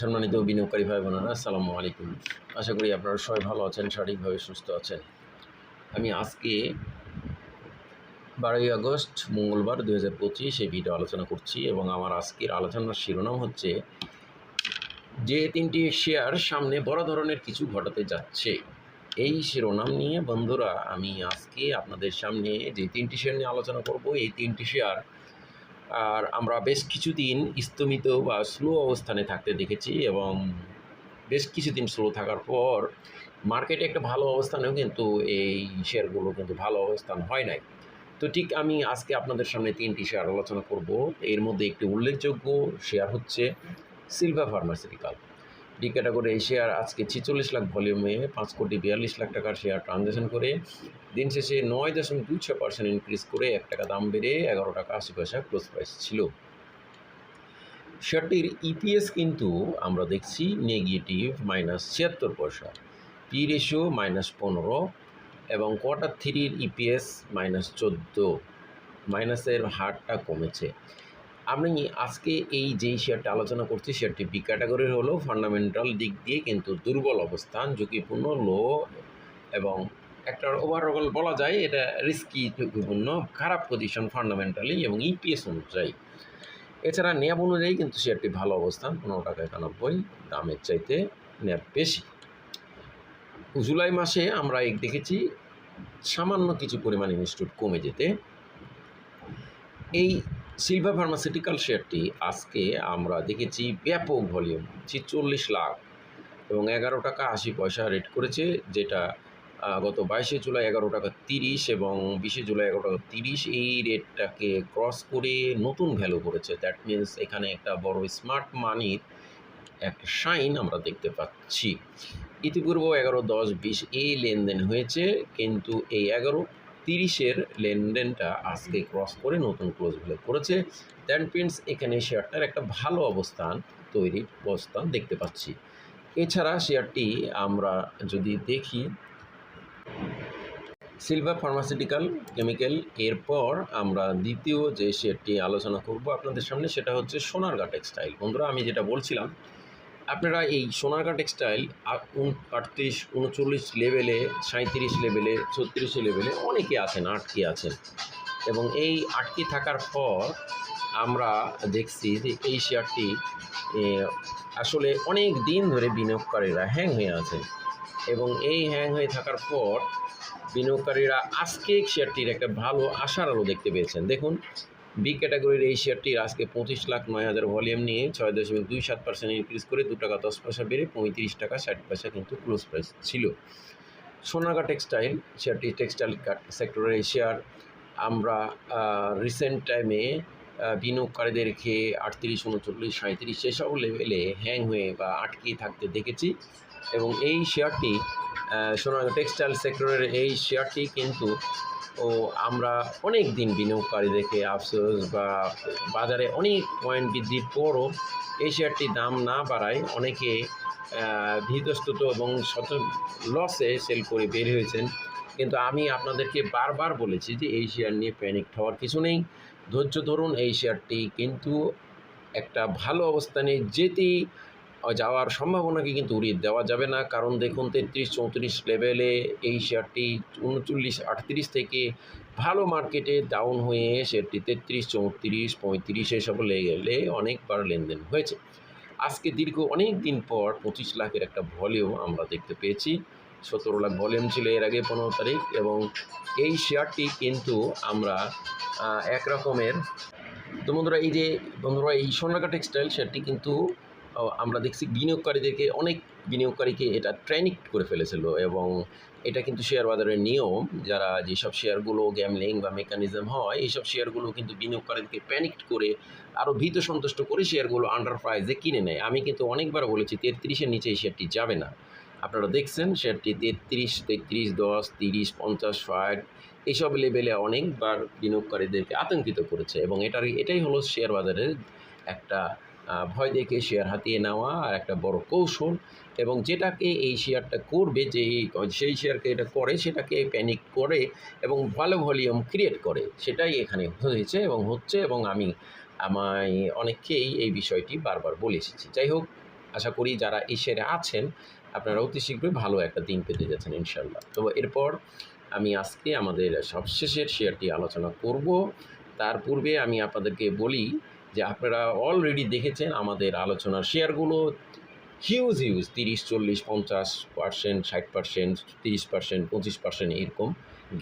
সম্মানিত বিনিয়োগকারী ভাই বোনেরা, আসসালামু আলাইকুম। আশা করি আপনারা সবাই ভালো আছেন, সঠিকভাবে সুস্থ আছেন। আমি আজকে বারোই আগস্ট, মঙ্গলবার দু হাজার পঁচিশ এই ভিডিও আলোচনা করছি এবং আমার আজকের আলোচনার শিরোনাম হচ্ছে, যে তিনটি শেয়ার সামনে বড় ধরনের কিছু ঘটাতে যাচ্ছে। এই শিরোনাম নিয়ে বন্ধুরা, আমি আজকে আপনাদের সামনে যে তিনটি শেয়ার নিয়ে আলোচনা করব, এই তিনটি শেয়ার আর আমরা বেশ কিছুদিন স্তমিত বা স্লো অবস্থানে থাকতে দেখেছি এবং বেশ কিছুদিন স্লো থাকার পর মার্কেটে একটা ভালো অবস্থানেও কিন্তু এই শেয়ারগুলো কিন্তু ভালো অবস্থান হয় নাই। তো ঠিক আমি আজকে আপনাদের সামনে তিনটি শেয়ার আলোচনা করব। এর মধ্যে একটি উল্লেখযোগ্য শেয়ার হচ্ছে সিলভা ফার্মাসিউটিক্যাল ডি ক্যাটাগরি এই শেয়ার আজকে ছিচল্লিশ লাখ ভলিউমে পাঁচ কোটি বিয়াল্লিশ লাখ টাকার শেয়ার ট্রানজ্যাকশন করে, দিন শেষে নয় দশমিক দুই ছয় পার্সেন্ট ইনক্রিজ করে এক টাকা দাম বেড়ে এগারো টাকা আশি পয়সা ক্লোজ প্রাইস ছিল। শেয়ারটির ইপিএস কিন্তু আমরা দেখছি নেগেটিভ মাইনাস ছিয়াত্তর পয়সা পি রেশিও মাইনাস পনেরো এবং কোয়ার্টার থ্রির ইপিএস মাইনাস চোদ্দ। মাইনাসের হারটা কমেছে। আমি আজকে এই যেই শেয়ারটা আলোচনা করছি, শেয়ারটি বি ক্যাটাগরির হলো ফান্ডামেন্টাল দিক দিয়ে কিন্তু দুর্বল অবস্থান, ঝুঁকিপূর্ণ লো এবং একটা ওভারঅল বলা যায় এটা রিস্কি ঝুঁকিপূর্ণ, খারাপ পজিশন ফান্ডামেন্টালি এবং ইপিএস অনুযায়ী। এছাড়া ন্যাব অনুযায়ী কিন্তু শেয়ারটি ভালো অবস্থান, পনেরো টাকা একানব্বই, দামের চাইতে ন্যাব বেশি। জুলাই মাসে আমরা এক দেখেছি সামান্য কিছু পরিমাণ ইনস্টিটিউট কমে যেতে। এই সিলভা ফার্মাসিউটিক্যাল শেয়ারটি আজকে আমরা দেখেছি ব্যাপক ভলিউম, ছিচল্লিশ লাখ এবং এগারো টাকা আশি পয়সা রেট করেছে, যেটা গত বাইশে জুলাই এগারো টাকা তিরিশ এবং বিশে জুলাই এগারো টাকা তিরিশ এই রেটটাকে ক্রস করে নতুন ভ্যালু করেছে। দ্যাট মিন্স এখানে একটা বড় স্মার্ট মানির একটা সাইন আমরা দেখতে পাচ্ছি। ইতিপূর্ব এগারো, দশ, বিশ এই লেনদেন হয়েছে, কিন্তু এই এগারো তিরিশের লেনদেনটা আজকে ক্রস করে নতুন ক্লোজ ভ্যালু করেছে। দ্যাট মিন্স এখানে শেয়ারটার একটা ভালো অবস্থান তৈরির অবস্থান দেখতে পাচ্ছি। এছাড়া শেয়ারটি আমরা যদি দেখি সিলভার ফার্মাসিউটিক্যাল কেমিক্যাল এরপর আমরা দ্বিতীয় যে শেয়ারটি আলোচনা করব আপনাদের সামনে, সেটা হচ্ছে সোনারগা টেক্সটাইল বন্ধুরা, আমি যেটা বলছিলাম আপনারা এই সোনারগা টেক্সটাইল আটত্রিশ, উনচল্লিশ লেভেলে সাঁত্রিশ লেভেলে, ছত্রিশ লেভেলে অনেকে আছেন, আটকে আছেন। এবং এই আটকে থাকার পর আমরা দেখছি যে এই শেয়ারটি আসলে অনেক দিন ধরে বিনিয়োগকারীরা হ্যাং হয়ে আছেন এবং এই হ্যাং হয়ে থাকার পর বিনিয়োগকারীরা আজকে শেয়ারটির একটা ভালো আশার আলো দেখতে পেয়েছেন। দেখুন বি ক্যাটাগরির এই শেয়ারটির আজকে পঁচিশ লাখ নয় হাজার ভলিউম নিয়ে ছয় দশমিক দুই সাত পার্সেন্ট ইনক্রিজ করে দু টাকা দশ পয়সা বেড়ে পঁয়ত্রিশ টাকা ষাট পয়সা কিন্তু ক্লোজ প্রাইস ছিল। সোনাগা টেক্সটাইল, শেয়ারটি টেক্সটাইল সেক্টরের শেয়ার। আমরা রিসেন্ট টাইমে বিনিয়োগকারীদেরকে আটত্রিশ, উনচল্লিশ সাঁত্রিশ সেসব লেভেলে হ্যাং হয়ে বা আটকে থাকতে দেখেছি। এবং এই শেয়ারটি সোনাগা টেক্সটাইল সেক্টরের এই শেয়ারটি কিন্তু, ও আমরা অনেক দিন বিনিয়োগকারীদেরকে আফসোস বা বাজারে অনেক পয়েন্ট বৃদ্ধির পরও এই শেয়ারটির দাম না বাড়ায় অনেকে ভীতস্তত এবং শত লসে সেল করে বের হয়েছেন। কিন্তু আমি আপনাদেরকে বারবার বলেছি যে এই শেয়ার নিয়ে প্যানিক হওয়ার কিছু নেই। ধৈর্য ধরুন, এই শেয়ারটি কিন্তু একটা ভালো অবস্থানে যেতেই যাওয়ার সম্ভাবনাকে কিন্তু উড়িয়ে দেওয়া যাবে না। কারণ দেখুন, তেত্রিশ, চৌত্রিশ লেভেলে এই শেয়ারটি উনচল্লিশ, আটত্রিশ থেকে ভালো মার্কেটে ডাউন হয়ে শেয়ারটি তেত্রিশ, চৌত্রিশ, পঁয়ত্রিশ এসব লেভেলে অনেকবার লেনদেন হয়েছে। আজকে দীর্ঘ অনেক দিন পর পঁচিশ লাখের একটা ভলিউম আমরা দেখতে পেয়েছি। সতেরো লাখ ভলিউম ছিল এর আগে পনেরো তারিখ এবং এই শেয়ারটি কিন্তু আমরা এক রকমের তো বন্ধুরা, এই যে বন্ধুরা, এই সোনারগা টেক্সটাইল শেয়ারটি কিন্তু আমরা দেখছি বিনিয়োগকারীদেরকে, অনেক বিনিয়োগকারীকে এটা ট্রেনিক করে ফেলেছিল এবং এটা কিন্তু শেয়ার বাজারের নিয়ম। যারা যেসব শেয়ারগুলো গ্যামলিং বা মেকানিজম হয় এইসব শেয়ারগুলো কিন্তু বিনিয়োগকারীদেরকে প্যানিক করে আরও ভীত সন্তুষ্ট করে শেয়ারগুলো আন্ডার প্রাইজে কিনে নেয়। আমি কিন্তু অনেকবার বলেছি, তেত্রিশের নিচে এই শেয়ারটি যাবে না। আপনারা দেখছেন, শেয়ারটি তেত্রিশ তেত্রিশ, দশ, তিরিশ, পঞ্চাশ, ষাট এইসব লেভেলে অনেকবার বিনিয়োগকারীদেরকে আতঙ্কিত করেছে এবং এটার এটাই হলো শেয়ার বাজারের একটা ভয় দেখে শেয়ার হাতিয়ে নেওয়া আর একটা বড় কৌশল এবং যেটাকে এই শেয়ারটা করবে যে সেই শেয়ারকে এটা করে, সেটাকে প্যানিক করে এবং ভালো ভলিউম ক্রিয়েট করে, সেটাই এখানে হয়েছে এবং হচ্ছে এবং আমি আমায় অনেককেই এই বিষয়টি বারবার বলে এসেছি। যাই হোক, আশা করি যারা এই শেয়ারে আছেন, আপনারা অতি শীঘ্রই ভালো একটা দিন পেতে যাচ্ছেন ইনশাল্লাহ তো এরপর আমি আজকে আমাদের সবশেষের শেয়ারটি আলোচনা করব। তার পূর্বে আমি আপনাদেরকে বলি যে আপনারা অলরেডি দেখেছেন আমাদের আলোচনার শেয়ারগুলো হিউজ হিউজ তিরিশ, চল্লিশ, পঞ্চাশ পার্সেন্ট ষাট পার্সেন্ট তিরিশ পার্সেন্ট পঁচিশ পার্সেন্ট এরকম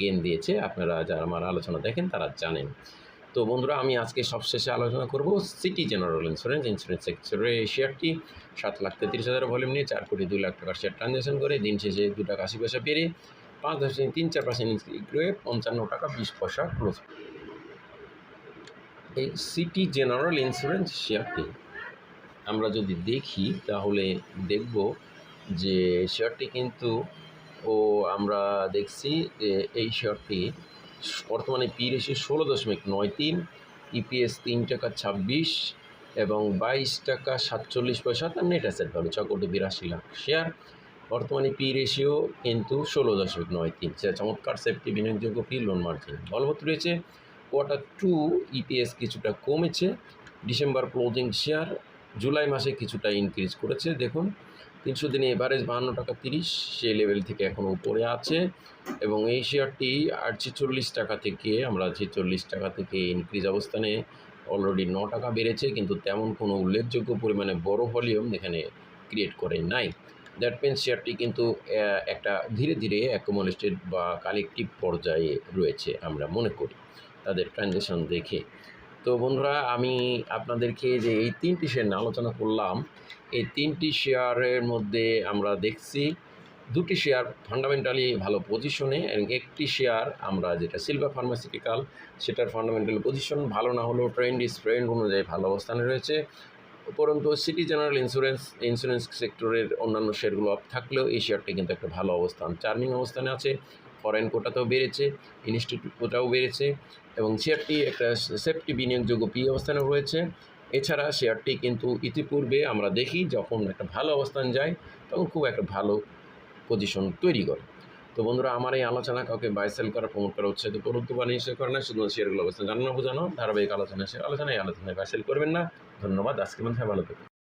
গেন দিয়েছে। আপনারা যারা আমার আলোচনা দেখেন তারা জানেন। তো বন্ধুরা, আমি আজকে সবশেষে আলোচনা করব সিটি জেনারেল ইন্স্যুরেন্স ইন্স্যুরেন্স সেক্টরে শেয়ারটি সাত লাখ তেত্রিশ হাজার ভলিউম নিয়ে চার কোটি দুই লাখ টাকার শেয়ার ট্রানজ্যাকশন করে দিন শেষে দু টাকা আশি পয়সা পেরে পাঁচ দশমিক তিন চার পার্সেন্ট ইনক্রিয়ে পঞ্চান্ন টাকা বিশ পয়সা ক্লোজ এই সিটি জেনারেল ইন্স্যুরেন্স শেয়ারটি আমরা যদি দেখি, তাহলে দেখব যে শেয়ারটি কিন্তু, ও আমরা দেখছি যে এই শেয়ারটি বর্তমানে পি রেশিও ষোলো দশমিক নয় তিন ইপিএস তিন টাকা ছাব্বিশ এবং বাইশ টাকা সাতচল্লিশ পয়সা তার নেট অ্যাসেট ভ্যালু ছ কোটি বিরাশি লাখ শেয়ার বর্তমানে পি রেশিও কিন্তু ষোলো দশমিক নয় তিন। সেটা চমৎকার সেফটি বিনিয়োগযোগ্য পি লোন মার্জিন বলবৎ রয়েছে কোয়ার্টার টু ইপিএস কিছুটা কমেছে। ডিসেম্বর ক্লোজিং শেয়ার জুলাই মাসে কিছুটা ইনক্রিজ করেছে। দেখুন, তিনশো দিনে এভারেজ বাহান্ন টাকা তিরিশ সেই লেভেল থেকে এখন উপরে আছে এবং এই শেয়ারটি আর ছেচল্লিশ টাকা থেকে, আমরা ছেচল্লিশ টাকা থেকে ইনক্রিজ অবস্থানে অলরেডি ন টাকা বেড়েছে, কিন্তু তেমন কোনো উল্লেখযোগ্য পরিমাণে বড় ভলিউম এখানে ক্রিয়েট করে নাই। দ্যাট মিনস শেয়ারটি কিন্তু একটা ধীরে ধীরে অ্যাকোমোলেটেড বা কালেকটিভ পর্যায়ে রয়েছে, আমরা মনে করি। তাদের ট্রানজেকশন দেখে। তো বন্ধুরা, আমি আপনাদেরকে যে এই তিনটি শেয়ার নিয়ে আলোচনা করলাম, এই তিনটি শেয়ারের মধ্যে আমরা দেখছি, দুটি শেয়ার ফান্ডামেন্টালি ভালো পজিশনে এবং একটি শেয়ার আমরা যেটা সিলভার ফার্মাসিউটিক্যাল সেটার ফান্ডামেন্টাল পজিশন ভালো না হলেও ট্রেন্ড ইস ট্রেন্ড অনুযায়ী ভালো অবস্থানে রয়েছে। উপরন্তু সিটি জেনারেল ইন্স্যুরেন্স ইন্স্যুরেন্স সেক্টরের অন্যান্য শেয়ারগুলো আপ থাকলেও এই শেয়ারটি কিন্তু একটা ভালো অবস্থান চার্মিং অবস্থানে আছে। ফরেন কোটাতেও বেড়েছে ইনস্টিটিউট কোটাও বেড়েছে এবং শেয়ারটি একটা সেফটি বিনিয়োগযোগ্য পি অবস্থানে রয়েছে। এছাড়া শেয়ারটি কিন্তু ইতিপূর্বে আমরা দেখি যখন একটা ভালো অবস্থান যায়, তখন খুব একটা ভালো পজিশন তৈরি করে। তো বন্ধুরা, আমার এই আলোচনা কাউকে বাই সেল করা প্রমোট করা উৎসাহিত প্রলুব্ধ বা নিশ্চয় করে না, শুধু শেয়ারগুলো অবস্থান জানানো, বোঝানো, ধারাবাহিক আলোচনা, সে আলোচনায় আলোচনায় বাই সেল করবেন না। ধন্যবাদ, আজকে মধ্যে ভালো থাকুন।